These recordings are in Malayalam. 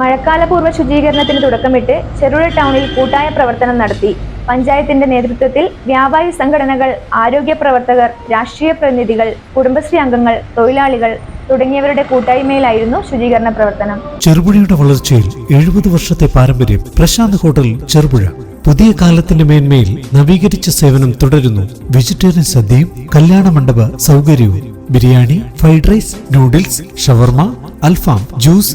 മഴക്കാലപൂർവ ശുചീകരണത്തിന് തുടക്കമിട്ട് ചെറുഴ ടൗണിൽ കൂട്ടായ പ്രവർത്തനം നടത്തി. പഞ്ചായത്തിന്റെ നേതൃത്വത്തിൽ വ്യാപാരി സംഘടനകൾ ആരോഗ്യ പ്രവർത്തകർ രാഷ്ട്രീയ പ്രതിനിധികൾ കുടുംബശ്രീ അംഗങ്ങൾ തൊഴിലാളികൾ തുടങ്ങിയവരുടെ കൂട്ടായ്മയിലായിരുന്നു ശുചീകരണ പ്രവർത്തനം. ചെറുപുഴയുടെ വളർച്ചയിൽ എഴുപത് വർഷത്തെ പാരമ്പര്യം പ്രശാന്ത് ഹോട്ടൽ ചെറുപുഴ. പുതിയ കാലത്തിന്റെ മേന്മയിൽ നവീകരിച്ച സേവനം തുടരുന്നു. വെജിറ്റേറിയൻ സദ്യയും കല്യാണ മണ്ഡപ സൗകര്യവും. Biryani fried rice noodles shawarma അൽഫാം ജ്യൂസ്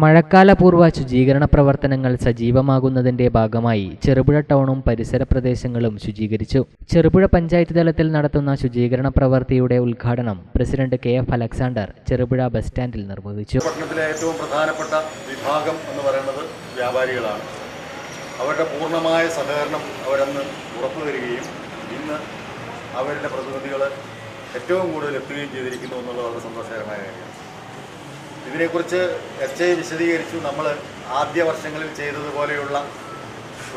മഴക്കാലപൂർവ ശുചീകരണ പ്രവർത്തനങ്ങൾ സജീവമാകുന്നതിന്റെ ഭാഗമായി ചെറുപുഴ ടൗണും പരിസര പ്രദേശങ്ങളും ശുചീകരിച്ചു. ചെറുപുഴ പഞ്ചായത്ത് തലത്തിൽ നടത്തുന്ന ശുചീകരണ പ്രവൃത്തിയുടെ ഉദ്ഘാടനം president K F Alexander Cherupuzha bus സ്റ്റാൻഡിൽ നിർവഹിച്ചു. പട്ടണത്തിലെ ഏറ്റവും പ്രധാനപ്പെട്ട വിഭാഗം എന്ന് പറയുന്നത് വ്യാപാരികളാണ്. അവരുടെ പൂർണമായ സഹകരണം അവരന്ന് ഉറപ്പു തരികയും ഇന്ന് അവരുടെ പ്രതിനിധികൾ ഏറ്റവും കൂടുതൽ എത്തുകയും ചെയ്തിരിക്കുന്നു എന്നുള്ളത് വളരെ സന്തോഷകരമായ കാര്യമാണ്. ഇതിനെക്കുറിച്ച് എസ് ഐ വിശദീകരിച്ചു. നമ്മൾ ആദ്യ വർഷങ്ങളിൽ ചെയ്തതുപോലെയുള്ള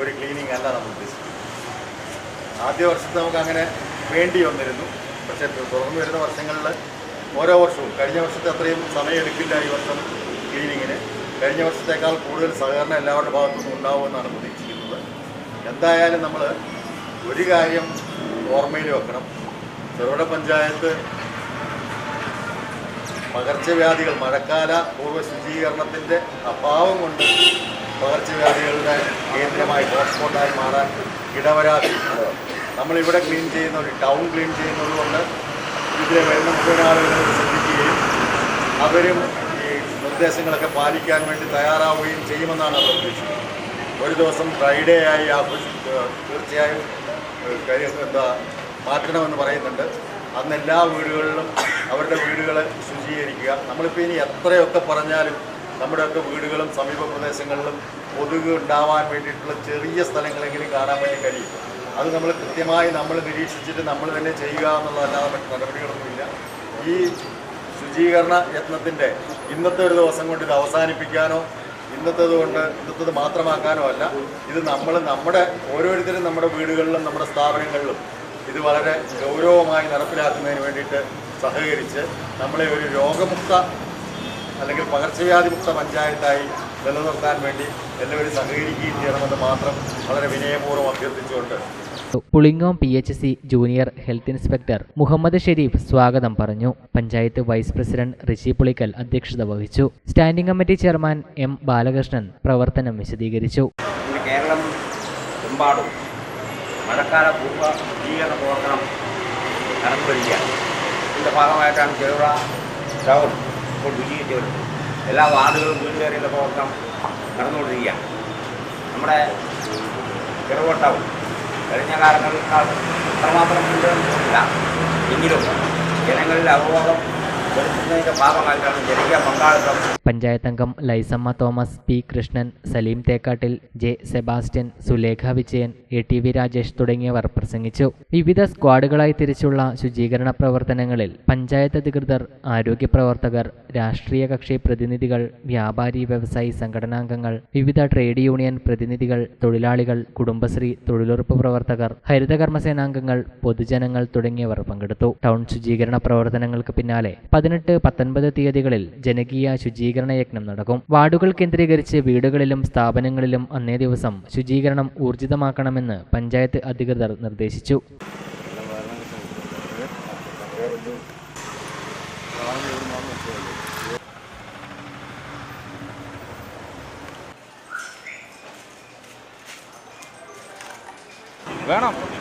ഒരു ക്ലീനിങ് അല്ല നമ്മൾ ഉദ്ദേശിക്കുന്നത് ആദ്യ വർഷത്തെ നമുക്ക് അങ്ങനെ വേണ്ടി വന്നിരുന്നു. പക്ഷേ തുടർന്ന് വരുന്ന വർഷങ്ങളിൽ ഓരോ വർഷവും കഴിഞ്ഞ വർഷത്തെ അത്രയും സമയം എടുക്കില്ല ഈ വർഷം ക്ലീനിങ്ങിന് കഴിഞ്ഞ വർഷത്തേക്കാൾ കൂടുതൽ സഹകരണം എല്ലാവരുടെ ഭാഗത്തുനിന്നും ഉണ്ടാവുമെന്നാണ് പ്രതീക്ഷിക്കുന്നത്. എന്തായാലും നമ്മൾ ഒരു കാര്യം ഓർമ്മയിൽ വെക്കണം. ചെറുകിട പഞ്ചായത്ത് പകർച്ചവ്യാധികൾ മഴക്കാല പൂർവ ശുചീകരണത്തിന്റെ അഭാവം കൊണ്ട് പകർച്ചവ്യാധികളുടെ കേന്ദ്രമായി ഹോട്ട്സ്പോട്ടായി മാറാൻ ഇടവരാതെ നമ്മളിവിടെ ക്ലീൻ ചെയ്യുന്ന ഒരു ടൗൺ ക്ലീൻ ചെയ്യുന്നത് കൊണ്ട് ഇതിലെ വരുന്ന മുഴുവൻ ശ്രദ്ധിക്കുകയും അവരും ഈ നിർദ്ദേശങ്ങളൊക്കെ പാലിക്കാൻ വേണ്ടി തയ്യാറാവുകയും ചെയ്യുമെന്നാണ് അവർ പ്രതീക്ഷിക്കുന്നത് ഒരു ദിവസം ഫ്രൈഡേ ആയി ആഘോഷിക്കുക തീർച്ചയായും എന്താ മാറ്റണമെന്ന് പറയുന്നുണ്ട്. അന്ന് എല്ലാ വീടുകളിലും അവരുടെ വീടുകളെ ശുചീകരിക്കുക. നമ്മളിപ്പോൾ ഇനി എത്രയൊക്കെ പറഞ്ഞാലും നമ്മുടെയൊക്കെ വീടുകളും സമീപ പ്രദേശങ്ങളിലും കൊതുക് ഉണ്ടാവാൻ വേണ്ടിയിട്ടുള്ള ചെറിയ സ്ഥലങ്ങളെങ്കിലും കാണാൻ വേണ്ടി കഴിയും. അത് നമ്മൾ കൃത്യമായി നമ്മൾ നിരീക്ഷിച്ചിട്ട് നമ്മൾ തന്നെ ചെയ്യുക എന്നുള്ളതല്ലാതെ മറ്റ് നടപടികളൊന്നുമില്ല. ഈ ശുചീകരണ യത്നത്തിന്റെ ഇന്നത്തെ ഒരു ദിവസം കൊണ്ട് ഇത് അവസാനിപ്പിക്കാനോ ഇന്നത്തേത് കൊണ്ട് ഇന്നത്തേത് മാത്രമാക്കാനോ അല്ല ഇത് നമ്മൾ നമ്മുടെ ഓരോരുത്തരും നമ്മുടെ വീടുകളിലും നമ്മുടെ സ്ഥാപനങ്ങളിലും ഇത് വളരെ ഗൗരവമായി നടപ്പിലാക്കുന്നതിന് വേണ്ടിയിട്ട് സഹകരിച്ച് നമ്മളെ ഒരു രോഗമുക്ത അല്ലെങ്കിൽ പകർച്ചവ്യാധിമുക്ത പഞ്ചായത്തായി നിലനിർത്താൻ വേണ്ടി എല്ലാവരും സഹകരിക്കുകയും ചെയ്യണമെന്ന് മാത്രം വളരെ വിനയപൂർവം അഭ്യർത്ഥിച്ചുകൊണ്ട്. Pulingome P H C junior health inspector Muhammad Sharif സ്വാഗതം പറഞ്ഞു. പഞ്ചായത്ത് വൈസ് പ്രസിഡന്റ് ഋഷി പുളിക്കൽ അധ്യക്ഷത വഹിച്ചു. Standing committee chairman M Balakrishnan പ്രവർത്തനം വിശദീകരിച്ചു. കേരളം എമ്പാടും മഴക്കാല ഭൂമ ശുചീകരണ പ്രവർത്തനം നടന്നു വരികയാണ് ഇതിന്റെ ഭാഗമായിട്ടാണ് ചെറുപുഴ ടൗൺ ഇപ്പോൾ വിജയിച്ചു വരുന്നത്. എല്ലാ വാർഡുകളും വീടുകയറിയുള്ള പ്രവർത്തനം നടന്നുകൊണ്ടിരിക്കുകയാണ്. നമ്മുടെ ചെറുപുഴ ടൗൺ കഴിഞ്ഞ കാലങ്ങളിൽ അത്രമാത്രം മുന്നേറില്ല എങ്കിലും ജനങ്ങളിൽ അവബോധം പഞ്ചായത്ത് അംഗം Lissamma Thomas P Krishnan Saleem Thekkattil J Sebastian Sulekha Vijayan A T V Rajesh തുടങ്ങിയവർ പ്രസംഗിച്ചു. വിവിധ സ്ക്വാഡുകളായി തിരിച്ചുള്ള ശുചീകരണ പ്രവർത്തനങ്ങളിൽ പഞ്ചായത്ത് അധികൃതർ ആരോഗ്യ പ്രവർത്തകർ രാഷ്ട്രീയ കക്ഷി പ്രതിനിധികൾ വ്യാപാരി വ്യവസായി സംഘടനാംഗങ്ങൾ വിവിധ ട്രേഡ് യൂണിയൻ പ്രതിനിധികൾ തൊഴിലാളികൾ കുടുംബശ്രീ തൊഴിലുറപ്പ് പ്രവർത്തകർ ഹരിതകർമ്മസേനാംഗങ്ങൾ പൊതുജനങ്ങൾ തുടങ്ങിയവർ പങ്കെടുത്തു. ടൗൺ ശുചീകരണ പ്രവർത്തനങ്ങൾക്ക് പിന്നാലെ പതിനെട്ട് പത്തൊൻപത് തീയതികളിൽ ജനകീയ ശുചീകരണ യജ്ഞം നടക്കും. വാർഡുകൾ കേന്ദ്രീകരിച്ച് വീടുകളിലും സ്ഥാപനങ്ങളിലും അന്നേ ദിവസം ശുചീകരണം ഊർജിതമാക്കണമെന്ന് പഞ്ചായത്ത് അധികൃതർ നിർദ്ദേശിച്ചു. വേണം.